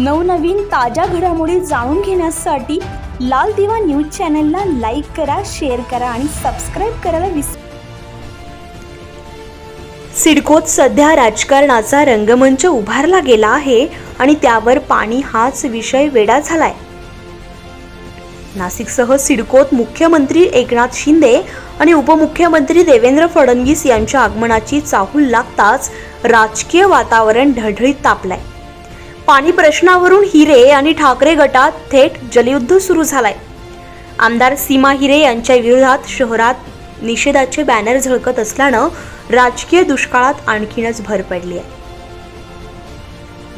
नवनवीन ताज्या घडामोडी जाणून घेण्यासाठी लाल दिवा न्यूज चॅनलला लाईक करा शेअर करा आणि सबस्क्राईब करायला विसरू सिडकोत सध्या राजकारणाचा रंगमंच उभारला गेला आहे आणि त्यावर पाणी हाच विषय वेडा झालाय. नाशिकसह सिडकोत मुख्यमंत्री एकनाथ शिंदे आणि उपमुख्यमंत्री देवेंद्र फडणवीस यांच्या आगमनाची चाहूल लागताच राजकीय वातावरण ढळढळीत तापलंय. पाणी प्रश्नावरून हिरे आणि ठाकरे गटात थेट जलयुद्ध सुरू झालाय. आमदार सीमा हिरे यांच्या विरोधात शहरात निषेधाचे बॅनर झळकत असल्यानं राजकीय दुष्काळात आणखीनच भर पडली आहे.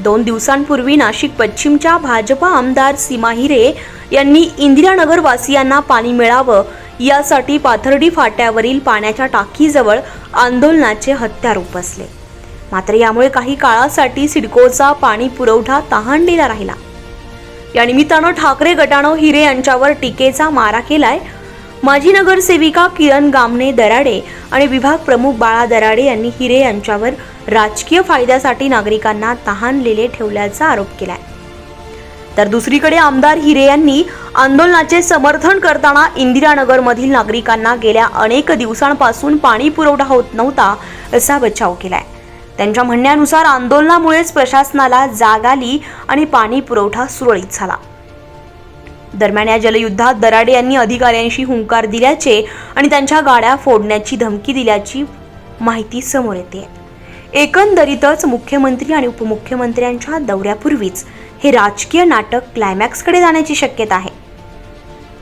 दोन दिवसांपूर्वी नाशिक पश्चिमच्या भाजपा आमदार सीमा हिरे यांनी इंदिरानगर वासियांना पाणी मिळावं यासाठी पाथर्डी फाट्यावरील पाण्याच्या टाकीजवळ आंदोलनाचे हत्यार उपसले. मात्र यामुळे काही काळासाठी सिडकोचा पाणी पुरवठा तहानलेला राहिला. या निमित्तानं ठाकरे गटानं हिरे यांच्यावर टीकेचा मारा केलाय. माजी नगरसेविका किरण गामणे दराडे आणि विभाग प्रमुख बाळा दराडे यांनी हिरे यांच्यावर राजकीय फायद्यासाठी नागरिकांना तहानलेले ठेवल्याचा आरोप केलाय. तर दुसरीकडे आमदार हिरे यांनी आंदोलनाचे समर्थन करताना इंदिरानगरमधील नागरिकांना गेल्या अनेक दिवसांपासून पाणी पुरवठा होत नव्हता असा बचाव केलाय. त्यांच्या म्हणण्यानुसार आंदोलनामुळेच प्रशासनाला जाग आली आणि पाणी पुरवठा सुरळीत झाला. दरम्यान या जलयुद्धात दराडे यांनी अधिकाऱ्यांशी हुंकार दिल्याचे आणि त्यांच्या गाड्या फोडण्याची धमकी दिल्याची माहिती समोर येते. एकंदरीतच मुख्यमंत्री आणि उपमुख्यमंत्र्यांच्या दौऱ्यापूर्वीच हे राजकीय नाटक क्लायमॅक्सकडे जाण्याची शक्यता आहे.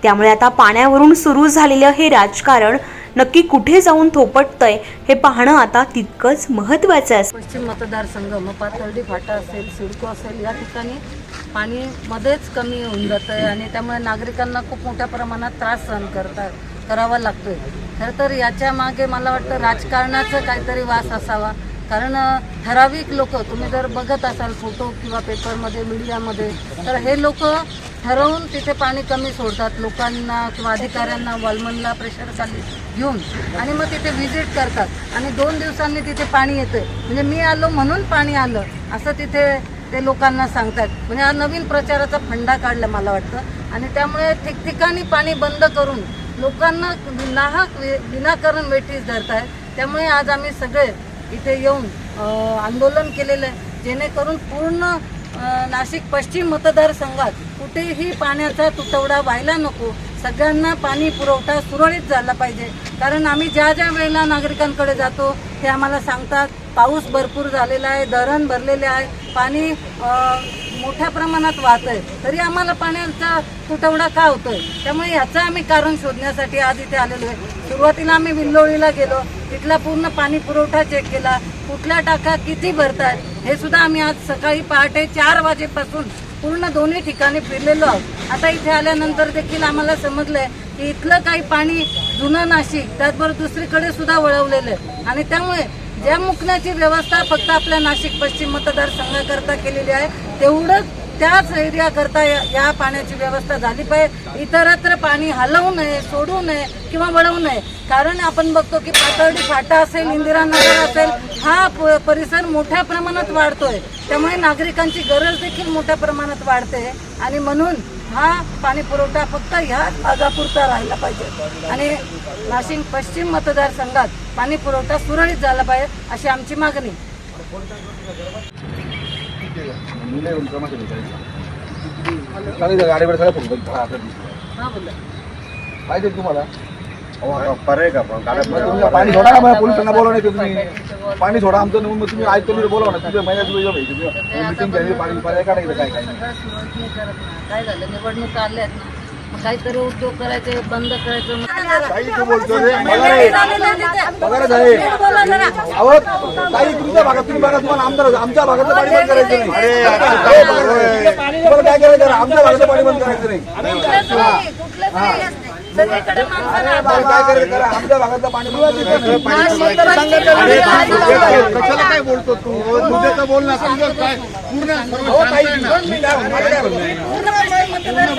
त्यामुळे आता पाण्यावरून सुरू झालेलं हे राजकारण नक्की कुठे जाऊन थोपटतंय हे पाहणं आता तितकंच महत्त्वाचं आहे पश्चिम मतदारसंघ मग पाथर्डी फाटा असेल सिडको असेल या ठिकाणी पाणी मध्येच कमी होऊन जातं आहे आणि त्यामुळे नागरिकांना खूप मोठ्या प्रमाणात त्रास सहन करतात करावा लागतोय. खरं तर याच्या मागे मला वाटतं राजकारणाचं काहीतरी वास असावा. कारण ठराविक लोक तुम्ही जर बघत असाल फोटो किंवा पेपरमध्ये मीडियामध्ये तर हे लोक ठरवून तिथे पाणी कमी सोडतात. लोकांना किंवा अधिकाऱ्यांना वॉलमनला प्रेशर खाली घेऊन आणि मग तिथे व्हिजिट करतात. आणि दोन दिवसांनी तिथे पाणी येतं म्हणजे मी आलो म्हणून पाणी आलं असं तिथे ते लोकांना सांगतात. म्हणजे हा नवीन प्रचाराचा फंडा काढला मला वाटतं. आणि त्यामुळे ठिकठिकाणी पाणी बंद करून लोकांना नाहक विनाकारण वेठीस धरत आहेत त्यामुळे आज आम्ही सगळे इथे येऊन आंदोलन केलेलं आहे. जेणेकरून पूर्ण नाशिक पश्चिम मतदारसंघात कुठेही पाण्याचा तुटवडा व्हायला नको. सगळ्यांना पाणी पुरवठा सुरळीत झाला पाहिजे. कारण आम्ही ज्या ज्या वेळेला नागरिकांकडे जातो ते आम्हाला सांगतात पाऊस भरपूर झालेला आहे धरण भरलेले आहे. पाणी मोठ्या प्रमाणात वाहत आहे. तरी आम्हाला पाण्याचा तुटवडा का होतोय? त्यामुळे याचं आम्ही कारण शोधण्यासाठी आज इथे आलेलो आहे. सुरुवातीला आम्ही विल्लोळीला गेलो. तिथला पूर्ण पाणी पुरवठा चेक केला. कुठल्या टाका किती भरतात हे सुद्धा आम्ही आज सकाळी पहाटे चार वाजेपासून पूर्ण दोन्ही ठिकाणी फिरलेलो आहोत. आता इथे आल्यानंतर देखील आम्हाला समजलंय की इथलं काही पाणी जुनं नाशिक त्याचबरोबर दुसरीकडे सुद्धा वळवलेलं आहे. आणि त्यामुळे ज्या मुकण्याची व्यवस्था फक्त आपल्या नाशिक पश्चिम मतदारसंघाकरता केलेली आहे तेवढंच त्याच एरियाकरता या पाण्याची व्यवस्था झाली पाहिजे. इतरत्र पाणी हलवू नये सोडू नये किंवा वळवू नये. कारण आपण बघतो की पातळी फाटा असेल इंदिरा नगर असेल हा परिसर मोठ्या प्रमाणात वाढतोय. त्यामुळे नागरिकांची गरज देखील मोठ्या प्रमाणात वाढते. आणि म्हणून हा पाणी पुरवठा फक्त ह्याच भागापुरता राहिला पाहिजे. आणि नाशिक पश्चिम मतदारसंघात पाणी पुरवठा सुरळीत झाला पाहिजे अशी आमची मागणी. पाहिजे तुम्हाला. पर्याय का पण? गाड्या मग तुम्ही पाणी सोडा ना मग? पोलिसांना बोलवा नाही तुम्ही. पाणी सोडा आमचं मग तुम्ही ऐकतो बोलवा ना. तुझ्या महिन्यात पाहिजे मिटिंग पाणी पर्याय काढायचं काय काय सगळं सुरळीत नाही करत ना. काय झालं? निवडणूक आल्यात ना. मग काहीतरी उद्योग करायचे बंद करायचं मग काही तू बोलतो रे. अहो काही तुमच्या भागात तुम्ही बघा तुम्हाला आमदार आमच्या भागातलं पाणी बंद करायचं नाही. अरे, आता काय. तुम्हाला करायचं? आहे? आमच्या भागातलं पाणी बंद करायचं नाही. तुम्हाला काय करा. आमच्या भागातलं पाणी. कशाला काय बोलतो तू? मुद्द्याचं बोल ना. तुझं काय पूर्ण आहे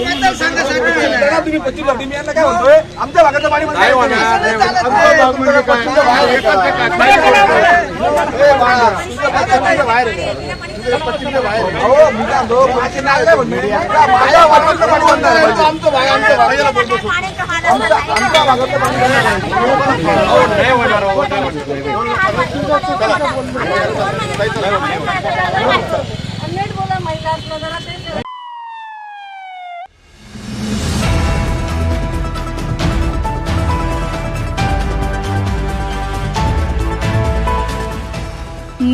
आहे? तुम्ही पश्चिम भागात, मी यांना काय म्हणतोय? आमच्या भागाचं पाणी नाही होणार, तुमचं पश्चिमच्या बाहेर आहे. का? ए, बाळा, तुमचं पश्चिमच्या बाहेर आहे. का? तुमचं पश्चिमच्या बाहेर आहे. अहो, मी काय म्हणतो, माझे नाव काय म्हणणे? त्या माझ्या भागातलं पाणी बंद करायचं. आमचं भाग, आमचं भाग. आमच्या आमच्या भागातलं पाणी बंद बोला महिला जरा